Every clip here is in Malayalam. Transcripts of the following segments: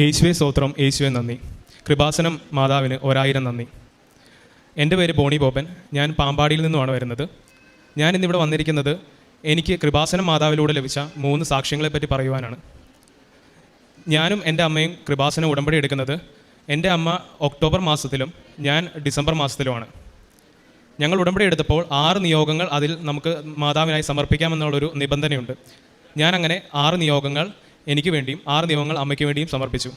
യേശുവെ സ്തോത്രം യേശുവെ നന്ദി. കൃപാസനം മാതാവിന് ഒരായിരം നന്ദി. എന്റെ പേര് ബോണി ബോബൻ ഞാൻ പാമ്പാടിയിൽ നിന്നുമാണ് വരുന്നത്. ഞാൻ ഇന്നിവിടെ വന്നിരിക്കുന്നത് എനിക്ക് കൃപാസനം മാതാവിലൂടെ ലഭിച്ച മൂന്ന് സാക്ഷ്യങ്ങളെപ്പറ്റി പറയുവാനാണ്. ഞാനും എന്റെ അമ്മയും കൃപാസനം ഉടമ്പടി എടുക്കുന്നത് എന്റെ അമ്മ ഒക്ടോബർ മാസത്തിലും ഞാൻ ഡിസംബർ മാസത്തിലുമാണ്. ഞങ്ങൾ ഉടമ്പടി എടുത്തപ്പോൾ ആറ് നിയോഗങ്ങൾ അതിൽ നമുക്ക് മാതാവിനായി സമർപ്പിക്കാമെന്നുള്ളൊരു നിബന്ധനയുണ്ട്. ഞാനങ്ങനെ ആറ് നിയോഗങ്ങൾ എനിക്ക് വേണ്ടിയും ആറ് നിയമങ്ങൾ അമ്മയ്ക്ക് വേണ്ടിയും സമർപ്പിച്ചു.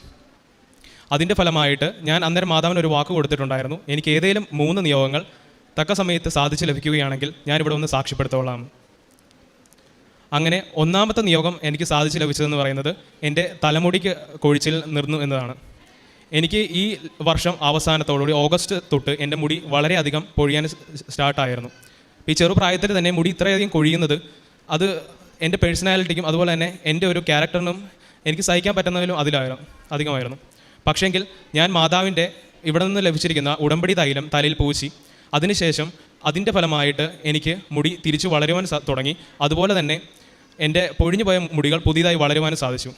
അതിന്റെ ഫലമായിട്ട് ഞാൻ അന്നേരം മാതാവിന് ഒരു വാക്ക് കൊടുത്തിട്ടുണ്ടായിരുന്നു. എനിക്ക് ഏതെങ്കിലും മൂന്ന് നിയോഗങ്ങൾ തക്ക സമയത്ത് സാധിച്ച് ലഭിക്കുകയാണെങ്കിൽ ഞാനിവിടെ ഒന്ന് സാക്ഷ്യപ്പെടുത്തോളാം. അങ്ങനെ ഒന്നാമത്തെ നിയോഗം എനിക്ക് സാധിച്ച് ലഭിച്ചതെന്ന് പറയുന്നത് എന്റെ തലമുടിക്ക് കൊഴിച്ചിൽ നിർന്നു എന്നതാണ്. എനിക്ക് ഈ വർഷം അവസാനത്തോടുകൂടി ഓഗസ്റ്റ് തൊട്ട് എന്റെ മുടി വളരെയധികം പൊഴിയാൻ സ്റ്റാർട്ടായിരുന്നു. ഈ ചെറുപ്രായത്തിൽ തന്നെ മുടി ഇത്രയധികം കൊഴിയുന്നത് അത് എന്റെ പേഴ്സണാലിറ്റിക്കും അതുപോലെ തന്നെ എന്റെ ഒരു ക്യാരക്ടറിനും എനിക്ക് സഹിക്കാൻ പറ്റുന്നതിലും അതിലായിരുന്നു അധികമായിരുന്നു. പക്ഷേങ്കിൽ ഞാൻ മാതാവിന്റെ ഇവിടെ നിന്ന് ലഭിച്ചിരിക്കുന്ന ഉടമ്പടി തൈലം തലയിൽ പൂശി അതിനുശേഷം അതിന്റെ ഫലമായിട്ട് എനിക്ക് മുടി തിരിച്ചു വളരുവാൻ തുടങ്ങി. അതുപോലെ തന്നെ എന്റെ പൊഴിഞ്ഞു പോയ മുടികൾ പുതിയതായി വളരുവാനും സാധിച്ചു.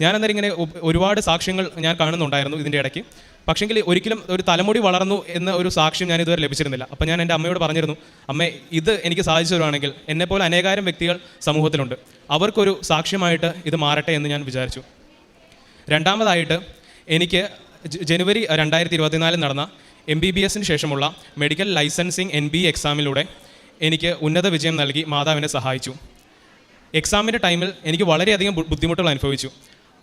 ഞാൻ അന്നേരം ഇങ്ങനെ ഒരുപാട് സാക്ഷ്യങ്ങൾ ഞാൻ കാണുന്നുണ്ടായിരുന്നു ഇതിന്റെ ഇടയ്ക്ക്. പക്ഷെങ്കിൽ ഒരിക്കലും ഒരു തലമുടി വളർന്നു എന്ന ഒരു സാക്ഷ്യം ഞാൻ ഇതുവരെ ലഭിച്ചിരുന്നില്ല. അപ്പോൾ ഞാൻ എന്റെ അമ്മയോട് പറഞ്ഞിരുന്നു അമ്മേ ഇത് എനിക്ക് സാധിച്ചു തരുവാണെങ്കിൽ എന്നെപ്പോലെ അനേകായിരം വ്യക്തികൾ സമൂഹത്തിലുണ്ട്. അവർക്കൊരു സാക്ഷ്യമായിട്ട് ഇത് മാറട്ടെ എന്ന് ഞാൻ വിചാരിച്ചു. രണ്ടാമതായിട്ട് എനിക്ക് ജനുവരി രണ്ടായിരത്തി ഇരുപത്തിനാലിൽ നടന്ന എം ബി ബി എസിന് ശേഷമുള്ള മെഡിക്കൽ ലൈസൻസിങ് എൻ ബി എക്സാമിലൂടെ എനിക്ക് ഉന്നത വിജയം നൽകി മാതാവിനെ സഹായിച്ചു. എക്സാമിന്റെ ടൈമിൽ എനിക്ക് വളരെയധികം ബുദ്ധിമുട്ടുകൾ അനുഭവിച്ചു.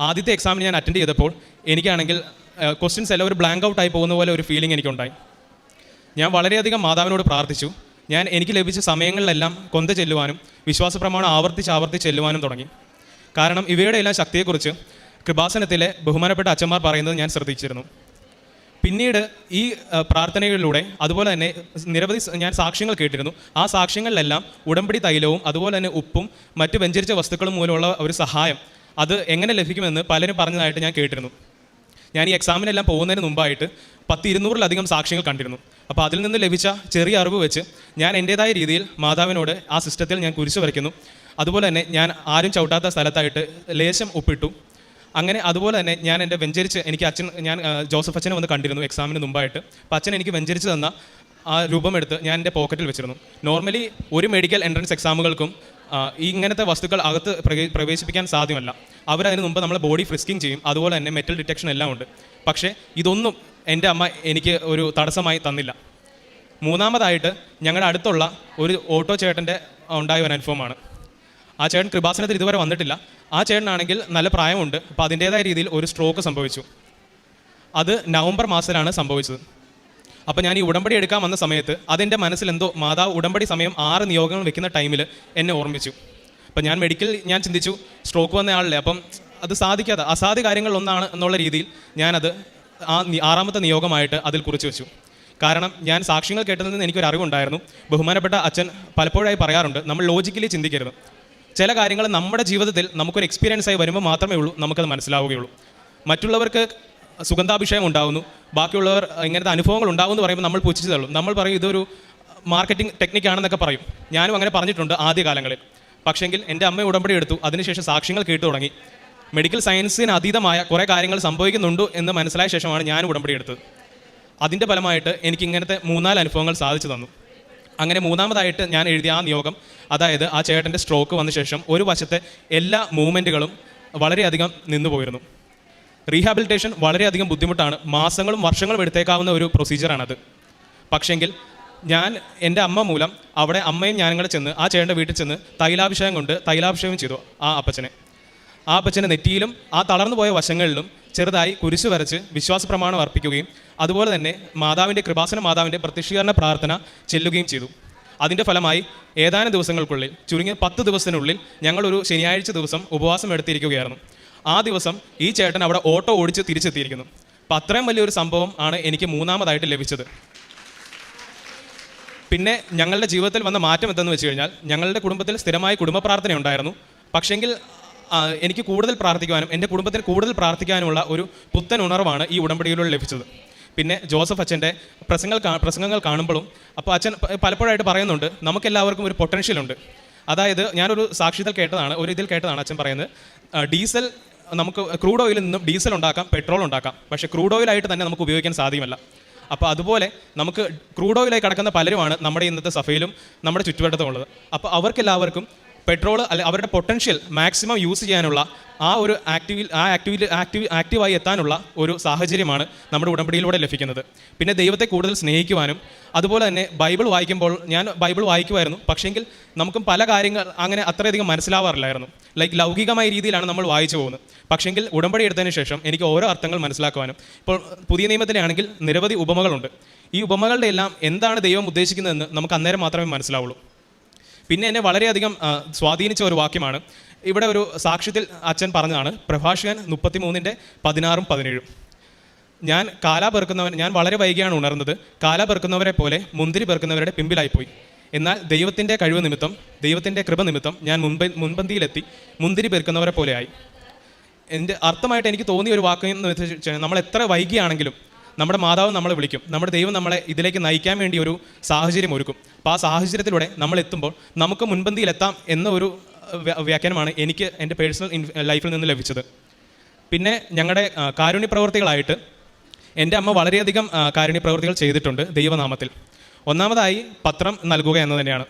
ആദ്യത്തെ എക്സാമിന് ഞാൻ അറ്റൻഡ് ചെയ്തപ്പോൾ എനിക്കാണെങ്കിൽ ക്വസ്റ്റ്യൻസ് എല്ലാം ഒരു ബ്ലാങ്ക് ഔട്ട് ആയി പോകുന്ന പോലെ ഒരു ഫീലിംഗ് എനിക്കുണ്ടായി. ഞാൻ വളരെയധികം മാതാവിനോട് പ്രാർത്ഥിച്ചു. ഞാൻ എനിക്ക് ലഭിച്ച സമയങ്ങളിലെല്ലാം കൊന്ത ചെല്ലുവാനും വിശ്വാസ പ്രമാണം ആവർത്തിച്ച് ആവർത്തിച്ച് ചെല്ലുവാനും തുടങ്ങി. കാരണം ഇവയുടെ എല്ലാം ശക്തിയെക്കുറിച്ച് കൃപാസനത്തിലെ ബഹുമാനപ്പെട്ട അച്ഛന്മാർ പറയുന്നത് ഞാൻ ശ്രദ്ധിച്ചിരുന്നു. പിന്നീട് ഈ പ്രാർത്ഥനകളിലൂടെ അതുപോലെ തന്നെ നിരവധി ഞാൻ സാക്ഷ്യങ്ങൾ കേട്ടിരുന്നു. ആ സാക്ഷ്യങ്ങളിലെല്ലാം ഉടമ്പടി തൈലവും അതുപോലെ തന്നെ ഉപ്പും മറ്റ് വെഞ്ചരിച്ച വസ്തുക്കളും മൂലമുള്ള ഒരു സഹായം. അത് എങ്ങനെ ലഭിക്കുമെന്ന് പലരും പറഞ്ഞതായിട്ട് ഞാൻ കേട്ടിരുന്നു. ഞാൻ ഈ എക്സാമിനെല്ലാം പോകുന്നതിന് മുമ്പായിട്ട് പത്ത് ഇരുന്നൂറിലധികം സാക്ഷ്യങ്ങൾ കണ്ടിരുന്നു. അപ്പോൾ അതിൽ നിന്ന് ലഭിച്ച ചെറിയ അറിവ് വെച്ച് ഞാൻ എന്റേതായ രീതിയിൽ മാതാവിനോട് ആ സിസ്റ്റത്തിൽ ഞാൻ കുരിശു വരയ്ക്കുന്നു. അതുപോലെ തന്നെ ഞാൻ ആരും ചവിട്ടാത്ത സ്ഥലത്തായിട്ട് ലേശം ഒപ്പിട്ടു അങ്ങനെ അതുപോലെ തന്നെ ഞാൻ എന്റെ വെഞ്ചരിച്ച് എനിക്ക് അച്ഛൻ ഞാൻ ജോസഫ് അച്ഛനെ വന്ന് കണ്ടിരുന്നു എക്സാമിന് മുമ്പായിട്ട്. അപ്പോൾ അച്ഛൻ എനിക്ക് വെഞ്ചരിച്ച് തന്ന ആ രൂപമെടുത്ത് ഞാൻ എന്റെ പോക്കറ്റിൽ വെച്ചിരുന്നു. നോർമലി ഒരു മെഡിക്കൽ എൻട്രൻസ് എക്സാമുകൾക്കും ഇങ്ങനത്തെ വസ്തുക്കൾ അകത്ത് പ്രവേശിപ്പിക്കാൻ സാധ്യമല്ല. അവരതിന് മുമ്പ് നമ്മളെ ബോഡി ഫ്രിസ്കിങ് ചെയ്യും. അതുപോലെ തന്നെ മെറ്റൽ ഡിറ്റക്ഷൻ എല്ലാം ഉണ്ട്. പക്ഷേ ഇതൊന്നും എന്റെ അമ്മ എനിക്ക് ഒരു തടസ്സമായി തന്നില്ല. മൂന്നാമതായിട്ട് ഞങ്ങളുടെ അടുത്തുള്ള ഒരു ഓട്ടോ ചേട്ടന്റെ ഉണ്ടായ ഒരു അനുഭവമാണ്. ആ ചേട്ടൻ കൃപാസനത്തിൽ ഇതുവരെ വന്നിട്ടില്ല. ആ ചേട്ടനാണെങ്കിൽ നല്ല പ്രായമുണ്ട്. അപ്പോൾ അതിന്റേതായ രീതിയിൽ ഒരു സ്ട്രോക്ക് സംഭവിച്ചു. അത് നവംബർ മാസത്തിലാണ് സംഭവിച്ചത്. അപ്പോൾ ഞാൻ ഈ ഉടമ്പടി എടുക്കാൻ വന്ന സമയത്ത് അതെന്റെ മനസ്സിൽ എന്തോ മാതാവ് ഉടമ്പടി സമയം ആറ് നിയോഗങ്ങൾ വെക്കുന്ന ടൈമിൽ എന്നെ ഓർമ്മിച്ചു. അപ്പം ഞാൻ മെഡിക്കൽ ഞാൻ ചിന്തിച്ചു സ്ട്രോക്ക് വന്ന ആളല്ലേ അപ്പം അത് സാധിക്കാതെ അസാധ്യ കാര്യങ്ങൾ ഒന്നാണ് എന്നുള്ള രീതിയിൽ ഞാനത് ആ ആറാമത്തെ നിയോഗമായിട്ട് അതിൽ കുറിച്ച് വെച്ചു. കാരണം ഞാൻ സാക്ഷ്യങ്ങൾ കേട്ടതിൽ നിന്ന് എനിക്കൊരു അറിവുണ്ടായിരുന്നു. ബഹുമാനപ്പെട്ട അച്ഛൻ പലപ്പോഴായി പറയാറുണ്ട് നമ്മൾ ലോജിക്കലി ചിന്തിക്കരുത്. ചില കാര്യങ്ങൾ നമ്മുടെ ജീവിതത്തിൽ നമുക്കൊരു എക്സ്പീരിയൻസ് ആയി വരുമ്പോൾ മാത്രമേ ഉള്ളൂ നമുക്കത് മനസ്സിലാവുകയുള്ളൂ. മറ്റുള്ളവർക്ക് സുഗന്ധാഭിഷേകം ഉണ്ടാകുന്നു ബാക്കിയുള്ളവർ ഇങ്ങനത്തെ അനുഭവങ്ങൾ ഉണ്ടാകും എന്ന് പറയുമ്പോൾ നമ്മൾ പുച്ഛിച്ചു തള്ളും നമ്മൾ പറയും ഇതൊരു മാർക്കറ്റിംഗ് ടെക്നിക്കാണെന്നൊക്കെ പറയും. ഞാനും അങ്ങനെ പറഞ്ഞിട്ടുണ്ട് ആദ്യകാലങ്ങളിൽ. പക്ഷെങ്കിൽ എന്റെ അമ്മ ഉടമ്പടി എടുത്തു. അതിനുശേഷം സാക്ഷ്യങ്ങൾ കേട്ടു തുടങ്ങി. മെഡിക്കൽ സയൻസിന് അതീതമായ കുറേ കാര്യങ്ങൾ സംഭവിക്കുന്നുണ്ട് എന്ന് മനസ്സിലായ ശേഷമാണ് ഞാൻ ഉടമ്പടി എടുത്തത്. അതിന്റെ ഫലമായിട്ട് എനിക്ക് ഇങ്ങനത്തെ മൂന്നാൽ അനുഭവങ്ങൾ സാധിച്ചു തന്നു. അങ്ങനെ മൂന്നാമതായിട്ട് ഞാൻ എഴുതിയ ആ നിയോഗം അതായത് ആ ചേട്ടന്റെ സ്ട്രോക്ക് വന്ന ശേഷം ഒരു വശത്തെ എല്ലാ മൂവ്മെന്റുകളും വളരെയധികം നിന്നു പോയിരുന്നു റീഹാബിലിറ്റേഷൻ വളരെയധികം ബുദ്ധിമുട്ടാണ്. മാസങ്ങളും വർഷങ്ങളും എടുത്തേക്കാവുന്ന ഒരു പ്രൊസീജിയറാണത് പക്ഷെങ്കിൽ ഞാൻ എന്റെ അമ്മ മൂലം അവിടെ അമ്മയും ഞാനും കൂടെ ചെന്ന് ആ ചേട്ടന്റെ വീട്ടിൽ ചെന്ന് തൈലാഭിഷേകം കൊണ്ട് തൈലാഭിഷേകം ചെയ്തു ആ അപ്പച്ചനെ. ആ അപ്പച്ചന്റെ നെറ്റിയിലും ആ തളർന്നു പോയ വശങ്ങളിലും ചെറുതായി കുരിശ് വരച്ച് വിശ്വാസ പ്രമാണം അർപ്പിക്കുകയും അതുപോലെ തന്നെ മാതാവിന്റെ കൃപാസന മാതാവിന്റെ പ്രത്യക്ഷീകരണ പ്രാർത്ഥന ചെല്ലുകയും ചെയ്തു. അതിന്റെ ഫലമായി ഏതാനും ദിവസങ്ങൾക്കുള്ളിൽ ചുരുങ്ങിയ പത്ത് ദിവസത്തിനുള്ളിൽ ഞങ്ങളൊരു ശനിയാഴ്ച ദിവസം ഉപവാസം എടുത്തിരിക്കുകയായിരുന്നു. ആ ദിവസം ഈ ചേട്ടൻ അവിടെ ഓട്ടോ ഓടിച്ച് തിരിച്ചെത്തിയിരിക്കുന്നു. അപ്പം അത്രയും വലിയൊരു സംഭവം ആണ് എനിക്ക് മൂന്നാമതായിട്ട് ലഭിച്ചത്. പിന്നെ ഞങ്ങളുടെ ജീവിതത്തിൽ വന്ന മാറ്റം എന്തെന്ന് വെച്ച് കഴിഞ്ഞാൽ ഞങ്ങളുടെ കുടുംബത്തിൽ സ്ഥിരമായ കുടുംബ പ്രാർത്ഥന ഉണ്ടായിരുന്നു. പക്ഷെങ്കിൽ എനിക്ക് കൂടുതൽ പ്രാർത്ഥിക്കുവാനും എന്റെ കുടുംബത്തിൽ കൂടുതൽ പ്രാർത്ഥിക്കാനുമുള്ള ഒരു പുത്തൻ ഉണർവാണ് ഈ ഉടമ്പടിയിലൂടെ ലഭിച്ചത്. പിന്നെ ജോസഫ് അച്ഛന്റെ പ്രസംഗങ്ങൾ പ്രസംഗങ്ങൾ കാണുമ്പോഴും അപ്പോൾ അച്ഛൻ പലപ്പോഴായിട്ട് പറയുന്നുണ്ട് നമുക്കെല്ലാവർക്കും ഒരു പൊട്ടൻഷ്യൽ ഉണ്ട്. അതായത് ഞാനൊരു സാക്ഷിതൽ കേട്ടതാണ് ഒരു ഇതിൽ കേട്ടതാണ് അച്ഛൻ പറയുന്നത്. ഡീസൽ നമുക്ക് ക്രൂഡ് ഓയിലിൽ നിന്നും ഡീസൽ ഉണ്ടാക്കാം പെട്രോൾ ഉണ്ടാക്കാം. പക്ഷേ ക്രൂഡ് ഓയിലായിട്ട് തന്നെ നമുക്ക് ഉപയോഗിക്കാൻ സാധ്യമല്ല. അപ്പോൾ അതുപോലെ നമുക്ക് ക്രൂഡ് ഓയിലായി കിടക്കുന്ന പലരുമാണ് നമ്മുടെ ഇന്നത്തെ സഫയിലും നമ്മുടെ ചുറ്റുവട്ടത്തും ഉള്ളത്. അപ്പോൾ അവർക്കെല്ലാവർക്കും പെട്രോൾ അല്ല അവരുടെ പൊട്ടൻഷ്യൽ മാക്സിമം യൂസ് ചെയ്യാനുള്ള ആ ഒരു ആക്റ്റീവിൽ ആ ആക്റ്റീവിൽ ആക്റ്റീവ് ആക്റ്റീവായി എത്താനുള്ള ഒരു സാഹചര്യമാണ് നമ്മുടെ ഉടമ്പടിയിലൂടെ ലഭിക്കുന്നത്. പിന്നെ ദൈവത്തെ കൂടുതൽ സ്നേഹിക്കുവാനും അതുപോലെ തന്നെ ബൈബിൾ വായിക്കുമ്പോൾ ഞാൻ ബൈബിൾ വായിക്കുമായിരുന്നു പക്ഷേങ്കിൽ നമുക്കും പല കാര്യങ്ങൾ അങ്ങനെ അത്രയധികം മനസ്സിലാവാറില്ലായിരുന്നു. ലൈക്ക് ലൗകികമായ രീതിയിലാണ് നമ്മൾ വായിച്ചു പോകുന്നത്. പക്ഷേങ്കിൽ ഉടമ്പടി എടുത്തതിന് ശേഷം എനിക്ക് ഓരോ അർത്ഥങ്ങൾ മനസ്സിലാക്കുവാനും ഇപ്പോൾ പുതിയ നിയമത്തിലാണെങ്കിൽ നിരവധി ഉപമകളുണ്ട്. ഈ ഉപമകളുടെ എല്ലാം എന്താണ് ദൈവം ഉദ്ദേശിക്കുന്നതെന്ന് നമുക്ക് അന്നേരം മാത്രമേ മനസ്സിലാവുള്ളൂ. പിന്നെ എന്നെ വളരെയധികം സ്വാധീനിച്ച ഒരു വാക്യമാണ്. ഇവിടെ ഒരു സാക്ഷ്യത്തിൽ അച്ഛൻ പറഞ്ഞതാണ് പ്രഭാഷകൻ മുപ്പത്തി മൂന്നിന്റെ പതിനാറും പതിനേഴും. ഞാൻ കാല പെറുക്കുന്നവൻ ഞാൻ വളരെ വൈകിയാണ് ഉണർന്നത്. കാല പെറുക്കുന്നവരെ പോലെ മുന്തിരി പെറുക്കുന്നവരുടെ പിമ്പിലായിപ്പോയി. എന്നാൽ ദൈവത്തിന്റെ കഴിവ് നിമിത്തം ദൈവത്തിന്റെ കൃപ നിമിത്തം ഞാൻ മുൻപ് മുൻപന്തിയിലെത്തി മുന്തിരി പെരുക്കുന്നവരെ പോലെയായി. എന്റെ അർത്ഥമായിട്ട് എനിക്ക് തോന്നിയ ഒരു വാക്ക് എന്ന് വെച്ചാൽ നമ്മൾ എത്ര വൈകിയാണെങ്കിലും നമ്മുടെ മാതാവ് നമ്മളെ വിളിക്കും. നമ്മുടെ ദൈവം നമ്മളെ ഇതിലേക്ക് നയിക്കാൻ വേണ്ടി ഒരു സാഹചര്യം ഒരുക്കും. അപ്പോൾ ആ സാഹചര്യത്തിലൂടെ നമ്മൾ എത്തുമ്പോൾ നമുക്ക് മുൻപന്തിയിലെത്താം എന്ന ഒരു വ്യാഖ്യാനമാണ് എനിക്ക് എന്റെ പേഴ്സണൽ ലൈഫിൽ നിന്ന് ലഭിച്ചത്. പിന്നെ ഞങ്ങളുടെ കാരുണ്യ പ്രവർത്തികളായിട്ട് എന്റെ അമ്മ വളരെയധികം കാരുണ്യ പ്രവർത്തികൾ ചെയ്തിട്ടുണ്ട് ദൈവനാമത്തിൽ. ഒന്നാമതായി പത്രം നൽകുക എന്ന് തന്നെയാണ്.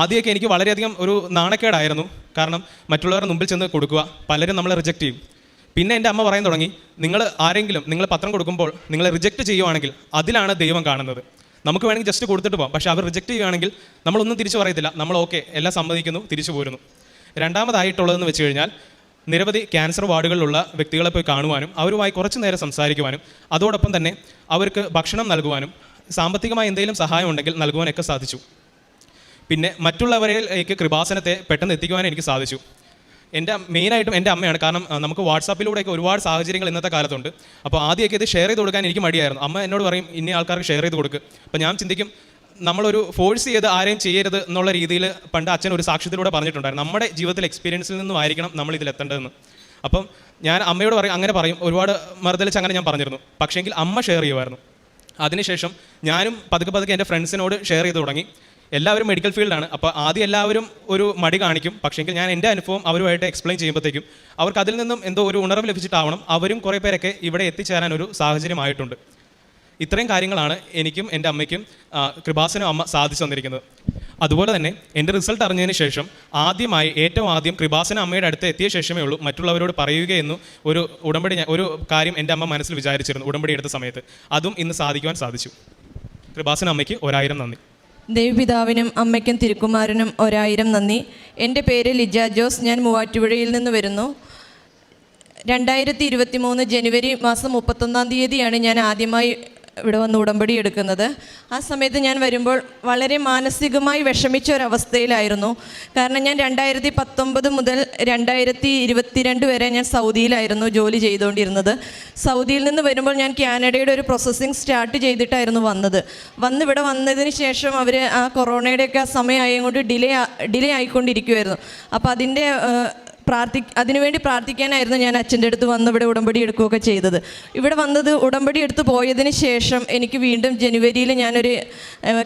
ആദ്യമൊക്കെ എനിക്ക് വളരെയധികം ഒരു നാണക്കേടായിരുന്നു. കാരണം മറ്റുള്ളവരുടെ മുമ്പിൽ ചെന്ന് കൊടുക്കുക പലരും നമ്മളെ റിജക്റ്റ് ചെയ്യും. പിന്നെ എന്റെ അമ്മ പറയാൻ തുടങ്ങി നിങ്ങൾ ആരെങ്കിലും നിങ്ങൾ പത്രം കൊടുക്കുമ്പോൾ നിങ്ങളെ റിജക്റ്റ് ചെയ്യുവാണെങ്കിൽ അതിലാണ് ദൈവം കാണുന്നത്. നമുക്ക് വേണമെങ്കിൽ ജസ്റ്റ് കൊടുത്തിട്ട് പോകാം പക്ഷേ അവർ റിജക്റ്റ് ചെയ്യുകയാണെങ്കിൽ നമ്മളൊന്നും തിരിച്ചു പറയത്തില്ല. നമ്മൾ ഓക്കെ എല്ലാം സമ്മതിക്കുന്നു തിരിച്ചു പോരുന്നു. രണ്ടാമതായിട്ടുള്ളതെന്ന് വെച്ച് കഴിഞ്ഞാൽ നിരവധി ക്യാൻസർ വാർഡുകളിലുള്ള വ്യക്തികളെ പോയി കാണുവാനും അവരുമായി കുറച്ച് നേരം സംസാരിക്കുവാനും അതോടൊപ്പം തന്നെ അവർക്ക് ഭക്ഷണം നൽകുവാനും സാമ്പത്തികമായി എന്തെങ്കിലും സഹായം ഉണ്ടെങ്കിൽ നൽകുവാനൊക്കെ സാധിച്ചു. പിന്നെ മറ്റുള്ളവരിലേക്ക് കൃപാസനത്തെ പെട്ടെന്ന് എത്തിക്കുവാൻ എനിക്ക് സാധിച്ചു. എന്റെ മെയിനായിട്ടും എന്റെ അമ്മയാണ്. കാരണം നമുക്ക് വാട്സാപ്പിലൂടെയൊക്കെ ഒരുപാട് സാഹചര്യങ്ങൾ ഇന്നത്തെ കാലത്തുണ്ട്. അപ്പോൾ ആദ്യമൊക്കെ ഇത് ഷെയർ ചെയ്ത് കൊടുക്കാൻ എനിക്ക് മടിയായിരുന്നു. അമ്മ എന്നോട് പറയും ഇന്ന ആൾക്കാർക്ക് ഷെയർ ചെയ്ത് കൊടുക്കുക അപ്പോൾ ഞാൻ ചിന്തിക്കും നമ്മളൊരു ഫോഴ്സ് ചെയ്ത് ആരെയും ചെയ്യരുത് എന്നുള്ള രീതിയിൽ പണ്ട് അച്ഛൻ ഒരു സാക്ഷ്യത്തിലൂടെ പറഞ്ഞിട്ടുണ്ടായിരുന്നു. നമ്മുടെ ജീവിതത്തിലെ എക്സ്പീരിയൻസിൽ നിന്നും ആയിരിക്കണം നമ്മൾ ഇതിലെത്തേണ്ടതെന്ന് അപ്പം ഞാൻ അമ്മയോട് പറയും അങ്ങനെ പറയും. ഒരുപാട് മറുതലിച്ച് അങ്ങനെ ഞാൻ പറഞ്ഞിരുന്നു. പക്ഷേങ്കിൽ അമ്മ ഷെയർ ചെയ്യുമായിരുന്നു. അതിനുശേഷം ഞാനും പതുക്കെ പതുക്കെ എന്റെ ഫ്രണ്ട്സിനോട് ഷെയർ ചെയ്ത് തുടങ്ങി. എല്ലാവരും മെഡിക്കൽ ഫീൽഡാണ് അപ്പോൾ ആദ്യം എല്ലാവരും ഒരു മടി കാണിക്കും. പക്ഷേങ്കിൽ ഞാൻ എന്റെ അനുഭവം അവരുമായിട്ട് എക്സ്പ്ലെയിൻ ചെയ്യുമ്പോഴത്തേക്കും അവർക്ക് അതിൽ നിന്നും എന്തോ ഒരു ഉണർവ് ലഭിച്ചിട്ടാവണം. അവരും കുറേ പേരൊക്കെ ഇവിടെ എത്തിച്ചേരാൻ ഒരു സാഹചര്യമായിട്ടുണ്ട് ഇത്രയും കാര്യങ്ങളാണ് എനിക്കും എന്റെ അമ്മയ്ക്കും കൃപാസനും അമ്മ സാധിച്ചു തന്നിരിക്കുന്നത്. അതുപോലെ തന്നെ എന്റെ റിസൾട്ട് അറിഞ്ഞതിന് ശേഷം ആദ്യമായി ഏറ്റവും ആദ്യം കൃപാസന അമ്മയുടെ അടുത്ത് എത്തിയ ശേഷമേ ഉള്ളൂ മറ്റുള്ളവരോട് പറയുകയെന്നു ഒരു ഉടമ്പടി ഒരു കാര്യം എന്റെ അമ്മ മനസ്സിൽ വിചാരിച്ചിരുന്നു ഉടമ്പടി എടുത്ത സമയത്ത്. അതും ഇന്ന് സാധിക്കുവാൻ സാധിച്ചു. കൃപാസന അമ്മയ്ക്ക് ഒരായിരം നന്ദി. ദേവിപിതാവിനും അമ്മയ്ക്കും തിരുക്കുമാരനും ഒരായിരം നന്ദി. എന്റെ പേര് ലിജ ജോസ് ഞാൻ മൂവാറ്റുപുഴയിൽ നിന്ന് വരുന്നു. രണ്ടായിരത്തി ഇരുപത്തി മൂന്ന് ജനുവരി മാസം മുപ്പത്തൊന്നാം തീയതിയാണ് ഞാൻ ആദ്യമായി ഇവിടെ വന്ന് ഉടമ്പടി എടുക്കുന്നത്. ആ സമയത്ത് ഞാൻ വരുമ്പോൾ വളരെ മാനസികമായി വിഷമിച്ച ഒരവസ്ഥയിലായിരുന്നു കാരണം ഞാൻ രണ്ടായിരത്തി പത്തൊമ്പത് മുതൽ രണ്ടായിരത്തി ഇരുപത്തിരണ്ട് വരെ ഞാൻ സൗദിയിലായിരുന്നു ജോലി ചെയ്തുകൊണ്ടിരുന്നത്. സൗദിയിൽ നിന്ന് വരുമ്പോൾ ഞാൻ കാനഡയുടെ ഒരു പ്രോസസ്സിങ് സ്റ്റാർട്ട് ചെയ്തിട്ടായിരുന്നു വന്നത്. വന്ന് ഇവിടെ വന്നതിന് ശേഷം അവർ ആ കൊറോണയുടെയൊക്കെ ആ സമയമായതുകൊണ്ട് ഡിലേ ഡിലേ ആയിക്കൊണ്ടിരിക്കുമായിരുന്നു അപ്പോൾ അതിന്റെ പ്രാർത്ഥി അതിനുവേണ്ടി പ്രാർത്ഥിക്കാനായിരുന്നു ഞാൻ അച്ഛന്റെ അടുത്ത് വന്ന് ഇവിടെ ഉടമ്പടി എടുക്കുകയൊക്കെ ചെയ്തത്. ഇവിടെ വന്നത് ഉടമ്പടി എടുത്ത് പോയതിന് ശേഷം എനിക്ക് വീണ്ടും ജനുവരിയിൽ ഞാനൊരു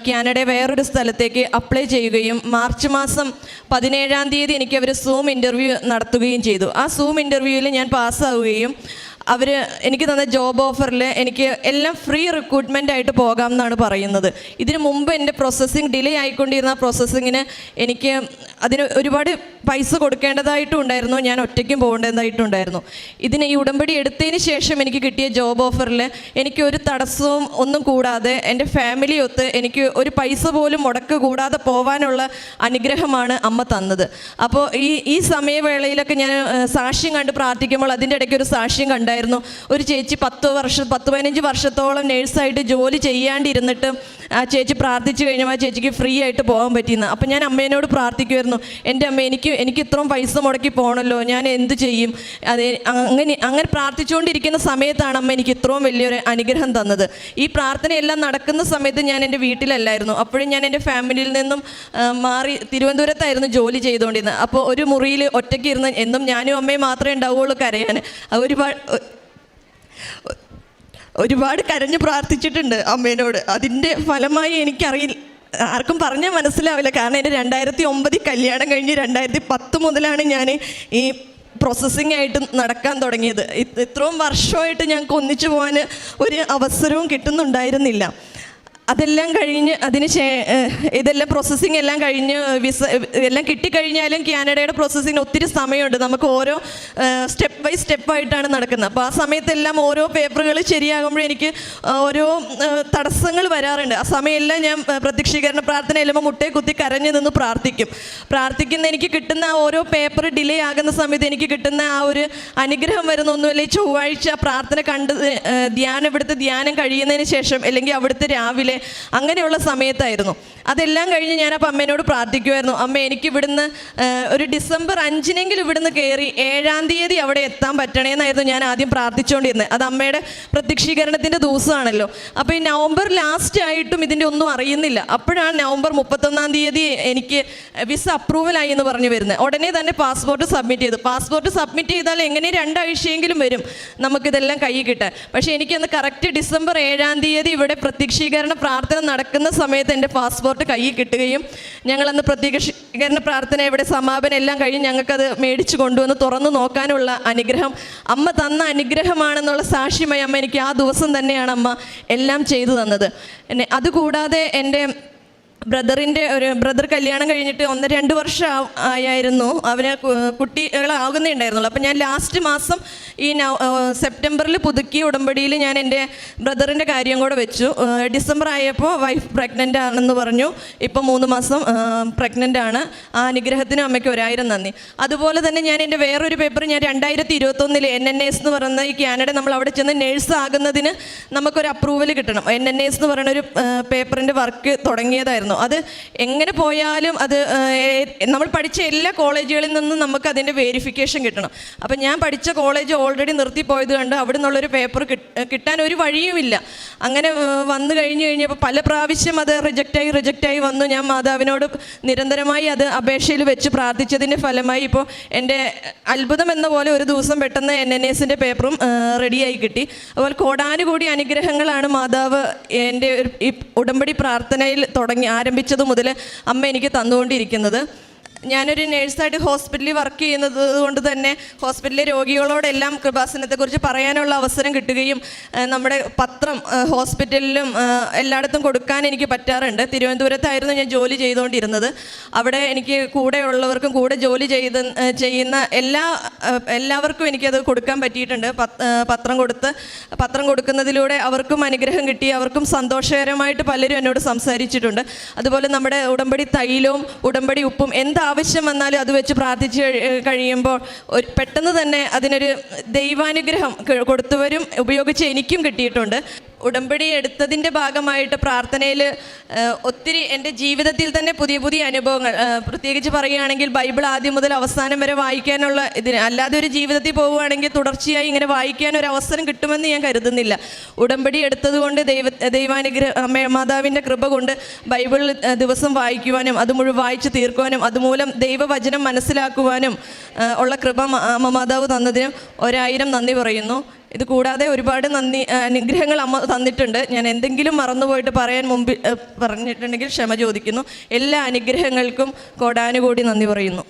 കാനഡ വേറൊരു സ്ഥലത്തേക്ക് അപ്ലൈ ചെയ്യുകയും മാർച്ച് മാസം പതിനേഴാം തീയതി എനിക്ക് അവർ സൂം ഇന്റർവ്യൂ നടത്തുകയും ചെയ്തു. ആ സൂം ഇന്റർവ്യൂവിൽ ഞാൻ പാസ്സാവുകയും അവർ എനിക്ക് തന്ന ജോബ് ഓഫറിൽ എനിക്ക് എല്ലാം ഫ്രീ റിക്രൂട്ട്മെന്റ് ആയിട്ട് പോകാം എന്നാണ് പറയുന്നത്. ഇതിനു മുമ്പ് എന്റെ പ്രോസസ്സിങ് ഡിലേ ആയിക്കൊണ്ടിരുന്ന പ്രോസസ്സിങ്ങിന് എനിക്ക് അതിന് ഒരുപാട് പൈസ കൊടുക്കേണ്ടതായിട്ടും ഉണ്ടായിരുന്നു. ഞാൻ ഒറ്റയ്ക്കും പോകേണ്ടതായിട്ടുണ്ടായിരുന്നു. ഇതിന് ഈ ഉടമ്പടി എടുത്തതിന് ശേഷം എനിക്ക് കിട്ടിയ ജോബ് ഓഫറിൽ എനിക്ക് ഒരു തടസ്സവും ഒന്നും കൂടാതെ എന്റെ ഫാമിലി ഒത്ത് എനിക്ക് ഒരു പൈസ പോലും മുടക്ക് കൂടാതെ പോകാനുള്ള അനുഗ്രഹമാണ് അമ്മ തന്നത്. അപ്പോൾ ഈ ഈ സമയവേളയിലൊക്കെ ഞാൻ സാക്ഷ്യം കണ്ട് പ്രാർത്ഥിക്കുമ്പോൾ അതിന്റെ ഇടയ്ക്ക് ഒരു സാക്ഷ്യം കണ്ടായിരുന്നു. ഒരു ചേച്ചി പത്ത് വർഷം പത്ത് പതിനഞ്ച് വർഷത്തോളം നേഴ്സായിട്ട് ജോലി ചെയ്യാണ്ടിരുന്നിട്ട് ആ ചേച്ചി പ്രാർത്ഥിച്ചു കഴിഞ്ഞപ്പോൾ ആ ചേച്ചിക്ക് ഫ്രീ ആയിട്ട് പോകാൻ പറ്റിയെന്ന്. അപ്പം ഞാൻ അമ്മേനോട് പ്രാർത്ഥിക്കുമായിരുന്നു എന്റെ അമ്മ എനിക്ക് എനിക്ക് ഇത്രയും പൈസ മുടക്കി പോകണമല്ലോ ഞാൻ എന്ത് ചെയ്യും? അത് അങ്ങനെ അങ്ങനെ പ്രാർത്ഥിച്ചുകൊണ്ടിരിക്കുന്ന സമയത്താണ് അമ്മ എനിക്ക് ഇത്രയും വലിയൊരു അനുഗ്രഹം തന്നത്. ഈ പ്രാർത്ഥനയെല്ലാം നടക്കുന്ന സമയത്ത് ഞാൻ എന്റെ വീട്ടിലല്ലായിരുന്നു. അപ്പോഴും ഞാൻ എന്റെ ഫാമിലിയിൽ നിന്നും മാറി തിരുവനന്തപുരത്തായിരുന്നു ജോലി ചെയ്തുകൊണ്ടിരുന്നത്. അപ്പോൾ ഒരു മുറിയിൽ ഒറ്റയ്ക്ക് ഇരുന്ന് എന്നും ഞാനും അമ്മയും മാത്രമേ ഉണ്ടാവുകയുള്ളൂ കരയാൻ. ഒരുപാട് ഒരുപാട് കരഞ്ഞ് പ്രാർത്ഥിച്ചിട്ടുണ്ട് അമ്മേനോട്. അതിന്റെ ഫലമായി എനിക്കറിയില്ല. ആർക്കും പറഞ്ഞാൽ മനസ്സിലാവില്ല. കാരണം എന്റെ രണ്ടായിരത്തി ഒമ്പതിൽ കല്യാണം കഴിഞ്ഞ് രണ്ടായിരത്തി പത്ത് മുതലാണ് ഞാൻ ഈ പ്രോസസ്സിംഗ് ആയിട്ട് നടക്കാൻ തുടങ്ങിയത്. ഇത് ഇത്രയും വർഷമായിട്ട് ഞങ്ങൾക്ക് ഒന്നിച്ചു പോകാൻ ഒരു അവസരവും കിട്ടുന്നുണ്ടായിരുന്നില്ല. അതെല്ലാം കഴിഞ്ഞ് അതിന് ശേ ഇതെല്ലാം പ്രോസസ്സിങ് എല്ലാം കഴിഞ്ഞ് വിസ എല്ലാം കിട്ടിക്കഴിഞ്ഞാലും കാനഡയുടെ പ്രോസസ്സിങ്ങിന് ഒത്തിരി സമയമുണ്ട്. നമുക്ക് ഓരോ സ്റ്റെപ്പ് ബൈ സ്റ്റെപ്പായിട്ടാണ് നടക്കുന്നത്. അപ്പോൾ ആ സമയത്തെല്ലാം ഓരോ പേപ്പറുകൾ ശരിയാകുമ്പോഴും എനിക്ക് ഓരോ തടസ്സങ്ങൾ വരാറുണ്ട്. ആ സമയമെല്ലാം ഞാൻ പ്രത്യക്ഷീകരണ പ്രാർത്ഥന എല്ലുമ്പോൾ മുട്ടയെ കുത്തി കരഞ്ഞു നിന്ന് പ്രാർത്ഥിക്കും. പ്രാർത്ഥിക്കുന്ന എനിക്ക് കിട്ടുന്ന ആ ഓരോ പേപ്പർ ഡിലേ ആകുന്ന സമയത്ത് എനിക്ക് കിട്ടുന്ന ആ ഒരു അനുഗ്രഹം വരുന്ന ഒന്നുമില്ല ചൊവ്വാഴ്ച പ്രാർത്ഥന കണ്ട് ധ്യാനം ഇവിടുത്തെ ധ്യാനം കഴിയുന്നതിന് ശേഷം അല്ലെങ്കിൽ അവിടുത്തെ രാവിലെ അങ്ങനെയുള്ള സമയത്തായിരുന്നു. അതെല്ലാം കഴിഞ്ഞ് അപ്പം അമ്മേനോട് പ്രാർത്ഥിക്കുമായിരുന്നു അമ്മ എനിക്ക് ഇവിടുന്ന് ഒരു ഡിസംബർ അഞ്ചിനെങ്കിലും ഇവിടുന്ന് കയറി ഏഴാം തീയതി അവിടെ എത്താൻ പറ്റണേന്നായിരുന്നു ഞാൻ ആദ്യം പ്രാർത്ഥിച്ചുകൊണ്ടിരുന്നത് അത് അമ്മയുടെ പ്രത്യക്ഷീകരണത്തിന്റെ ദിവസമാണല്ലോ അപ്പോൾ ഈ നവംബർ ലാസ്റ്റ് ആയിട്ടും ഇതിന്റെ ഒന്നും അറിയുന്നില്ല. അപ്പോഴാണ് നവംബർ മുപ്പത്തൊന്നാം തീയതി എനിക്ക് വിസ അപ്രൂവലായി എന്ന് പറഞ്ഞു വരുന്നത്. ഉടനെ തന്നെ പാസ്പോർട്ട് സബ്മിറ്റ് ചെയ്തു. പാസ്പോർട്ട് സബ്മിറ്റ് ചെയ്താൽ എങ്ങനെ രണ്ടാഴ്ചയെങ്കിലും വരും നമുക്കിതെല്ലാം കൈ കിട്ടാൻ. പക്ഷേ എനിക്കന്ന് കറക്റ്റ് ഡിസംബർ ഏഴാം തീയതി ഇവിടെ പ്രത്യക്ഷീകരണ പ്രാർത്ഥന നടക്കുന്ന സമയത്ത് എന്റെ പാസ്പോർട്ട് കയ്യിൽ കിട്ടുകയും ഞങ്ങളന്ന് പ്രതീക്ഷീകരണ പ്രാർത്ഥന ഇവിടെ സമാപനം എല്ലാം കഴിഞ്ഞ് ഞങ്ങൾക്കത് മേടിച്ചു കൊണ്ടുവന്ന് തുറന്നു നോക്കാനുള്ള അനുഗ്രഹം. അമ്മ തന്ന അനുഗ്രഹമാണെന്നുള്ള സാക്ഷ്യമായി അമ്മ എനിക്ക് ആ ദിവസം തന്നെയാണ് അമ്മ എല്ലാം ചെയ്തു തന്നത്. എന്നെ അതുകൂടാതെ എന്റെ ബ്രദറിന്റെ ഒരു ബ്രദർ കല്യാണം കഴിഞ്ഞിട്ട് ഒന്ന് രണ്ട് വർഷം ആയായിരുന്നു. അവന് കുട്ടികളാകുന്നേ ഉണ്ടായിരുന്നുള്ളൂ അപ്പം ഞാൻ ലാസ്റ്റ് മാസം ഈ സെപ്റ്റംബറിൽ പുതുക്കിയ ഉടമ്പടിയിൽ ഞാൻ എന്റെ ബ്രദറിന്റെ കാര്യം കൂടെ വെച്ചു. ഡിസംബർ ആയപ്പോൾ വൈഫ് പ്രഗ്നന്റ് ആണെന്ന് പറഞ്ഞു. ഇപ്പം മൂന്ന് മാസം പ്രഗ്നന്റ് ആണ്. ആ അനുഗ്രഹത്തിന് അമ്മയ്ക്ക് ഒരായിരം നന്ദി. അതുപോലെ തന്നെ ഞാൻ എന്റെ വേറൊരു പേപ്പർ ഞാൻ രണ്ടായിരത്തി ഇരുപത്തൊന്നിൽ എൻ എൻ എസ് എന്ന് പറയുന്ന ഈ കാനഡ നമ്മൾ അവിടെ ചെന്ന് നേഴ്സ് ആകുന്നതിന് നമുക്കൊരു അപ്രൂവൽ കിട്ടണം. എൻ എൻ എസ് എന്ന് പറയുന്ന ഒരു പേപ്പറിന്റെ വർക്ക് തുടങ്ങിയതായിരുന്നു. അത് എങ്ങനെ പോയാലും അത് നമ്മൾ പഠിച്ച എല്ലാ കോളേജുകളിൽ നിന്നും നമുക്ക് അതിന്റെ വേരിഫിക്കേഷൻ കിട്ടണം. അപ്പം ഞാൻ പഠിച്ച കോളേജ് ഓൾറെഡി നിർത്തിപ്പോയത് കണ്ട് അവിടെ നിന്നുള്ളൊരു പേപ്പർ കിട്ടാൻ ഒരു വഴിയുമില്ല. അങ്ങനെ വന്നു കഴിഞ്ഞ് കഴിഞ്ഞപ്പോൾ പല പ്രാവശ്യം അത് റിജക്റ്റായി റിജക്റ്റായി വന്നു. ഞാൻ മാതാവിനോട് നിരന്തരമായി അത് അപേക്ഷയിൽ വെച്ച് പ്രാർത്ഥിച്ചതിന്റെ ഫലമായി ഇപ്പോൾ എന്റെ അത്ഭുതം എന്ന പോലെ ഒരു ദിവസം പെട്ടെന്ന് എൻ എൻ എസിന്റെ പേപ്പറും റെഡിയായി കിട്ടി. അതുപോലെ കോടാനുകൂടി അനുഗ്രഹങ്ങളാണ് മാതാവ് എന്റെ ഒരു ഉടമ്പടി പ്രാർത്ഥനയിൽ തുടങ്ങി. ആരംഭിച്ചത് മുതൽ അമ്മ എനിക്ക് തന്നുകൊണ്ടിരിക്കുന്നത്. ഞാനൊരു നേഴ്സായിട്ട് ഹോസ്പിറ്റലിൽ വർക്ക് ചെയ്യുന്നത് കൊണ്ട് തന്നെ ഹോസ്പിറ്റലിലെ രോഗികളോടെല്ലാം കൃപാസനത്തെക്കുറിച്ച് പറയാനുള്ള അവസരം കിട്ടുകയും നമ്മുടെ പത്രം ഹോസ്പിറ്റലിലും എല്ലായിടത്തും കൊടുക്കാൻ എനിക്ക് പറ്റാറുണ്ട്. തിരുവനന്തപുരത്തായിരുന്നു ഞാൻ ജോലി ചെയ്തുകൊണ്ടിരുന്നത്. അവിടെ എനിക്ക് കൂടെയുള്ളവർക്കും കൂടെ ജോലി ചെയ്ത് ചെയ്യുന്ന എല്ലാ എല്ലാവർക്കും എനിക്കത് കൊടുക്കാൻ പറ്റിയിട്ടുണ്ട്. പത്രം കൊടുത്ത് പത്രം കൊടുക്കുന്നതിലൂടെ അവർക്കും അനുഗ്രഹം കിട്ടി അവർക്കും സന്തോഷകരമായിട്ട് പലരും എന്നോട് സംസാരിച്ചിട്ടുണ്ട്. അതുപോലെ നമ്മുടെ ഉടമ്പടി തൈലവും ഉടമ്പടി ഉപ്പും എന്താവശ്യം വന്നാലും അത് വെച്ച് പ്രാർത്ഥിച്ച് കഴിയുമ്പോൾ ഒരു പെട്ടെന്ന് തന്നെ അതിനൊരു ദൈവാനുഗ്രഹം കൊടുത്തുവരും ഉപയോഗിച്ച് എനിക്കും കിട്ടിയിട്ടുണ്ട്. ഉടമ്പടി എടുത്തതിന്റെ ഭാഗമായിട്ട് പ്രാർത്ഥനയിൽ ഒത്തിരി എന്റെ ജീവിതത്തിൽ തന്നെ പുതിയ പുതിയ അനുഭവങ്ങൾ പ്രത്യേകിച്ച് പറയുകയാണെങ്കിൽ ബൈബിൾ ആദ്യം മുതൽ അവസാനം വരെ വായിക്കാനുള്ള ഇതിന് അല്ലാതെ ഒരു ജീവിതത്തിൽ പോവുകയാണെങ്കിൽ തുടർച്ചയായി ഇങ്ങനെ വായിക്കാൻ ഒരു അവസരം കിട്ടുമെന്ന് ഞാൻ കരുതുന്നില്ല. ഉടമ്പടി എടുത്തതുകൊണ്ട് ദൈവ ദൈവാനുഗ്രഹ മാതാവിന്റെ കൃപ കൊണ്ട് ബൈബിൾ ദിവസം വായിക്കുവാനും അത് മുഴുവൻ വായിച്ച് തീർക്കുവാനും അതുമൂലം ദൈവവചനം മനസ്സിലാക്കുവാനും ഉള്ള കൃപ അമ്മ മാതാവ് തന്നതിനും ഒരായിരം നന്ദി പറയുന്നു. ഇത് കൂടാതെ ഒരുപാട് നന്ദി അനുഗ്രഹങ്ങൾ അമ്മ തന്നിട്ടുണ്ട്. ഞാൻ എന്തെങ്കിലും മറന്നുപോയിട്ട് പറയാൻ മുമ്പിൽ പറഞ്ഞിട്ടുണ്ടെങ്കിൽ ക്ഷമ ചോദിക്കുന്നു. എല്ലാ അനുഗ്രഹങ്ങൾക്കും കോടാനുകൂടി നന്ദി പറയുന്നു.